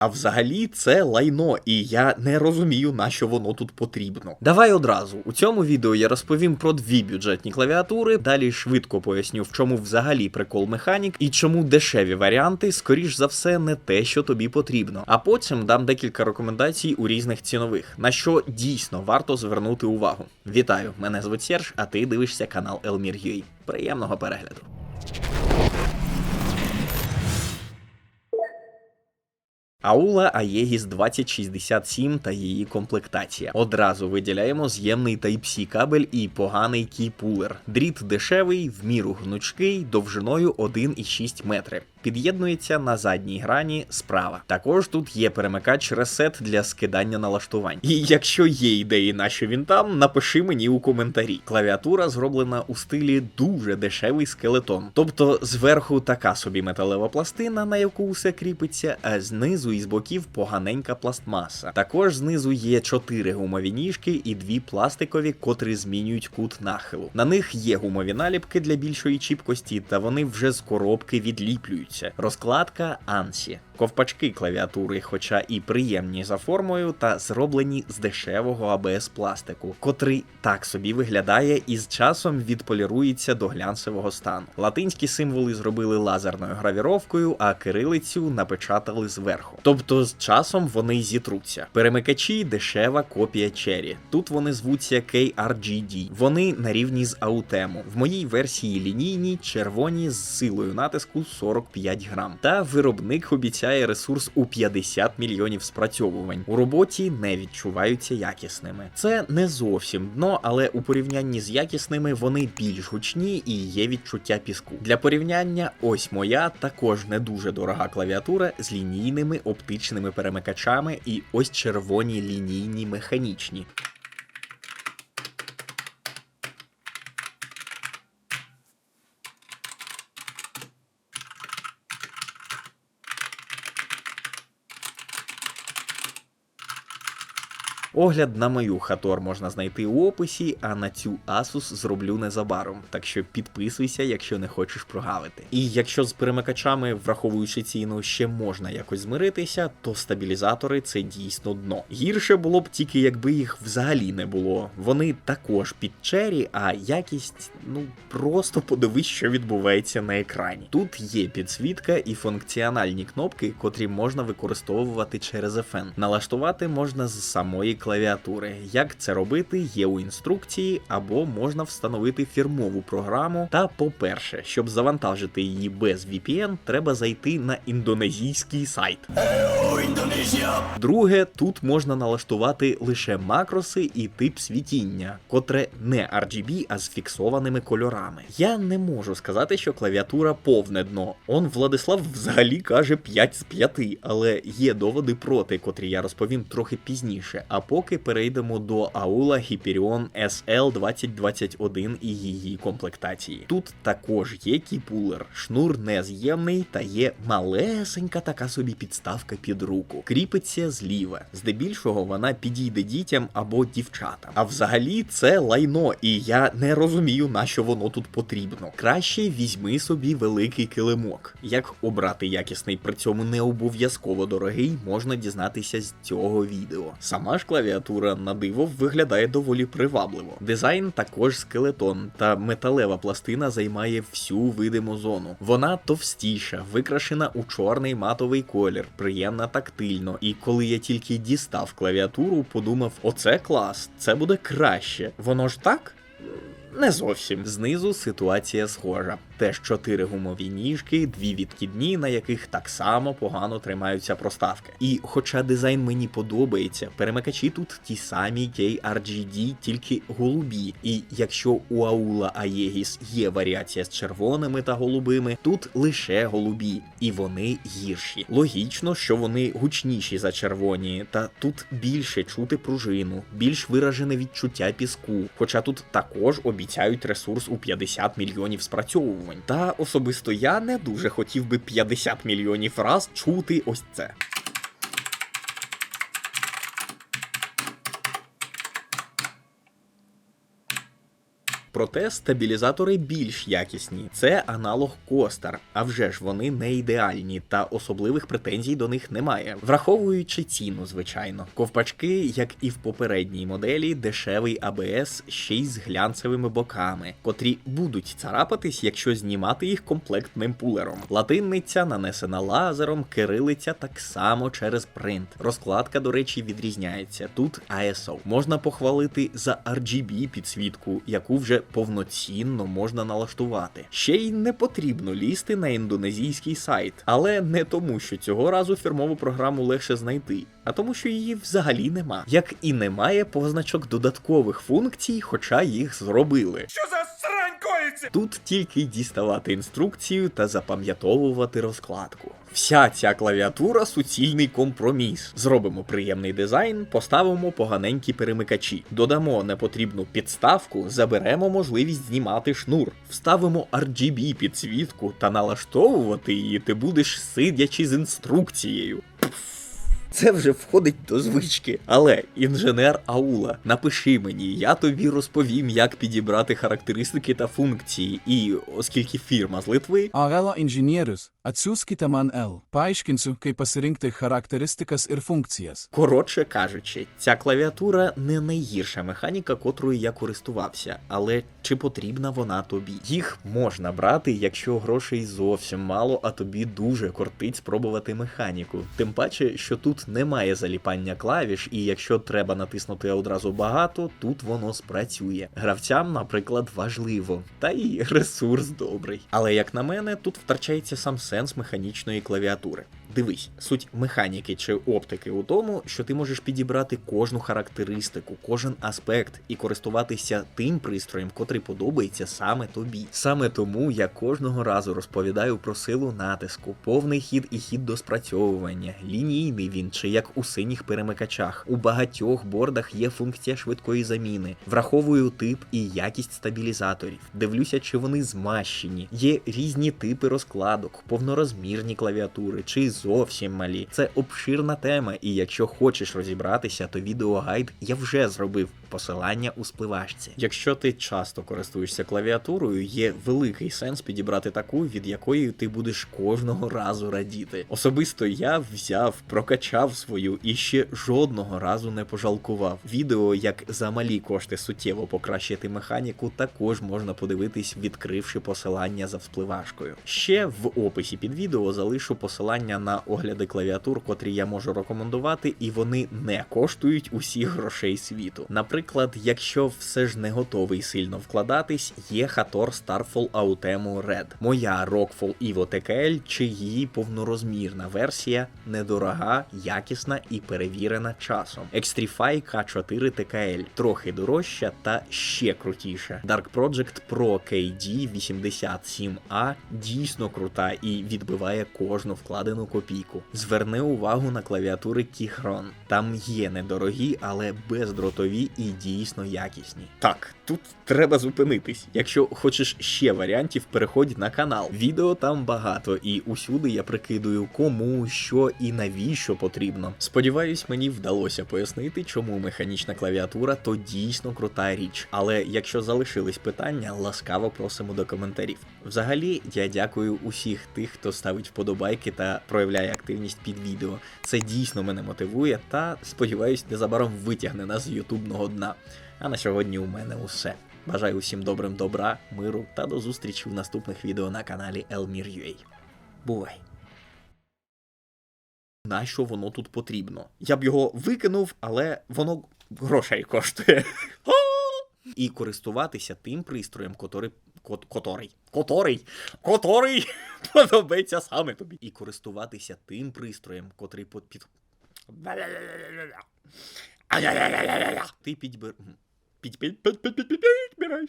А взагалі це лайно, і я не розумію, на що воно тут потрібно. Давай одразу. У цьому відео я розповім про дві бюджетні клавіатури, далі швидко поясню, в чому взагалі прикол механік і чому дешеві варіанти, скоріш за все, не те, що тобі потрібно. А потім дам декілька рекомендацій у різних цінових, на що дійсно варто звернути увагу. Вітаю! Мене звуть Серж, а ти дивишся канал Elmir.ua. Приємного перегляду. Аула Аєгіс 2067 та її комплектація. Одразу виділяємо з'ємний Type-C кабель і поганий кіпулер. Дріт дешевий, в міру гнучкий, довжиною 1,6 метри. Під'єднується на задній грані справа. Також тут є перемикач ресет для скидання налаштувань. І якщо є ідеї, на що він там, напиши мені у коментарі. Клавіатура зроблена у стилі дуже дешевий скелетон. Тобто зверху така собі металева пластина, на яку усе кріпиться, а знизу і з боків поганенька пластмаса. Також знизу є чотири гумові ніжки і дві пластикові, котрі змінюють кут нахилу. На них є гумові наліпки для більшої чіпкості, та вони вже з коробки відліплюють використовуються. Розкладка ANSI. Ковпачки клавіатури, хоча і приємні за формою, та зроблені з дешевого АБС пластику, котрий так собі виглядає і з часом відполірується до глянцевого стану. Латинські символи зробили лазерною гравіровкою, а кирилицю напечатали зверху. Тобто з часом вони зітруться. Перемикачі дешева копія Cherry. Тут вони звуться KRGD. Вони на рівні з Аутему. В моїй версії лінійні, червоні з силою натиску 45 грам. Та виробник обіцяє витрачає ресурс у 50 мільйонів спрацьовувань. У роботі не відчуваються якісними. Це не зовсім дно, але у порівнянні з якісними вони більш гучні і є відчуття піску. Для порівняння, ось моя також не дуже дорога клавіатура з лінійними оптичними перемикачами, і ось червоні лінійні механічні. Огляд на мою хатор можна знайти у описі, а на цю Asus зроблю незабаром. Так що підписуйся, якщо не хочеш прогавити. І якщо з перемикачами, враховуючи ціну, ще можна якось змиритися, то стабілізатори це дійсно дно. Гірше було б тільки, якби їх взагалі не було. Вони також під чері, а якість, ну просто подивись, що відбувається на екрані. Тут є підсвітка і функціональні кнопки, котрі можна використовувати через FN. Налаштувати можна з самої клавіатури. Як це робити, є у інструкції, або можна встановити фірмову програму. Та, по-перше, щоб завантажити її без VPN, треба зайти на індонезійський сайт. Друге, тут можна налаштувати лише макроси і тип світіння, котре не RGB, а з фіксованими кольорами. Я не можу сказати, що клавіатура повне дно. Он Владислав взагалі каже 5 з 5, але є доводи проти, котрі я розповім трохи пізніше. А поки перейдемо до аула Hyperion SL2021 і її комплектації. Тут також є кіпулер, шнур нез'ємний та є малесенька така собі підставка під руку. Кріпиться зліва. Здебільшого вона підійде дітям або дівчатам. А взагалі це лайно, і я не розумію, на що воно тут потрібно. Краще візьми собі великий килимок. Як обрати якісний, при цьому не обов'язково дорогий, можна дізнатися з цього відео. Сама ж клавіатура на диво виглядає доволі привабливо. Дизайн також скелетон, та металева пластина займає всю видиму зону. Вона товстіша, викрашена у чорний матовий колір, приємна тактильно. І коли я тільки дістав клавіатуру, подумав: оце клас, це буде краще. Воно ж так? Не зовсім. Знизу ситуація схожа теж чотири гумові ніжки, дві відкидні, на яких так само погано тримаються проставки. І хоча дизайн мені подобається, перемикачі тут ті самі KRGD, тільки голубі. І якщо у Аула Aegis є варіація з червоними та голубими, тут лише голубі, і вони гірші. Логічно, що вони гучніші за червоні, та тут більше чути пружину, більш виражене відчуття піску. Хоча тут також обіцяють ресурс у 50 мільйонів спрацьовувань очікувань. Та особисто я не дуже хотів би 50 мільйонів раз чути ось це. Проте стабілізатори більш якісні. Це аналог Костар, а вже ж вони не ідеальні та особливих претензій до них немає, враховуючи ціну, звичайно. Ковпачки, як і в попередній моделі, дешевий АБС ще й з глянцевими боками, котрі будуть царапатись, якщо знімати їх комплектним пулером. Латинниця нанесена лазером, кирилиця так само через принт. Розкладка, до речі, відрізняється. Тут ISO. Можна похвалити за RGB підсвітку, яку вже повноцінно можна налаштувати. Ще й не потрібно лізти на індонезійський сайт, але не тому, що цього разу фірмову програму легше знайти, а тому, що її взагалі нема. Як і немає позначок додаткових функцій, хоча їх зробили. Що за? Тут тільки діставати інструкцію та запам'ятовувати розкладку. Вся ця клавіатура суцільний компроміс. Зробимо приємний дизайн, поставимо поганенькі перемикачі, додамо непотрібну підставку, заберемо можливість знімати шнур, вставимо RGB підсвітку та налаштовувати її ти будеш сидячи з інструкцією. Це вже входить до звички. Але інженер Аула, напиши мені, я тобі розповім, як підібрати характеристики та функції. І оскільки фірма з Литви, atsiųskite man L. Paaiškinsiu, kaip pasirinkti charakteristikas ir funkcijas. коротше кажучи, ця клавіатура не найгірша механіка, котрою я користувався. Але чи потрібна вона тобі? Їх можна брати, якщо грошей зовсім мало, а тобі дуже кортить спробувати механіку. Тим паче, що тут немає заліпання клавіш, і якщо треба натиснути одразу багато, тут воно спрацює. Гравцям, наприклад, важливо, та і ресурс добрий. Але як на мене, тут втрачається сам сенс механічної клавіатури. Дивись, суть механіки чи оптики у тому, що ти можеш підібрати кожну характеристику, кожен аспект і користуватися тим пристроєм, котрий подобається саме тобі. Саме тому я кожного разу розповідаю про силу натиску, повний хід і хід до спрацьовування, лінійний він чи як у синіх перемикачах. У багатьох бордах є функція швидкої заміни. Враховую тип і якість стабілізаторів. Дивлюся, чи вони змащені. Є різні типи розкладок, повнорозмірні клавіатури чи зовсім малі. Це обширна тема, і якщо хочеш розібратися, то відеогайд я вже зробив. Посилання у спливашці. Якщо ти часто користуєшся клавіатурою, є великий сенс підібрати таку, від якої ти будеш кожного разу радіти. Особисто я взяв, прокачав свою і ще жодного разу не пожалкував. Відео, як за малі кошти суттєво покращити механіку, також можна подивитись, відкривши посилання за вспливашкою. Ще в описі під відео залишу посилання на огляди клавіатур, котрі я можу рекомендувати, і вони не коштують усіх грошей світу. Наприклад, якщо все ж не готовий сильно вкладатись, є Hator Starfall Autemu Red. Моя Rockfall Evo TKL чи її повнорозмірна версія недорога, якісна і перевірена часом. Extrify K4 TKL трохи дорожча та ще крутіша. Dark Project Pro KD 87A дійсно крута і відбиває кожну вкладену копійку. Зверни увагу на клавіатури Keychron. Там є недорогі, але бездротові і дійсно якісні. Так, тут треба зупинитись. Якщо хочеш ще варіантів, переходь на канал. Відео там багато, і усюди я прикидую, кому, що і навіщо потрібно. Сподіваюсь, мені вдалося пояснити, чому механічна клавіатура то дійсно крута річ. Але якщо залишились питання, ласкаво просимо до коментарів. Взагалі, я дякую усіх тих, хто ставить вподобайки та проявляє активність під відео. Це дійсно мене мотивує та сподіваюсь, незабаром витягне нас з ютубного дна. А на сьогодні у мене усе. Бажаю усім добрим добра, миру та до зустрічі в наступних відео на каналі Elmir.ua. Бувай! Нащо воно тут потрібно? Я б його викинув, але воно грошей коштує. І користуватися тим пристроєм, котрий, кот, Которий котрий, котрий подобається саме тобі. І користуватися тим пристроєм, котрий під... під... Ти підбираєш.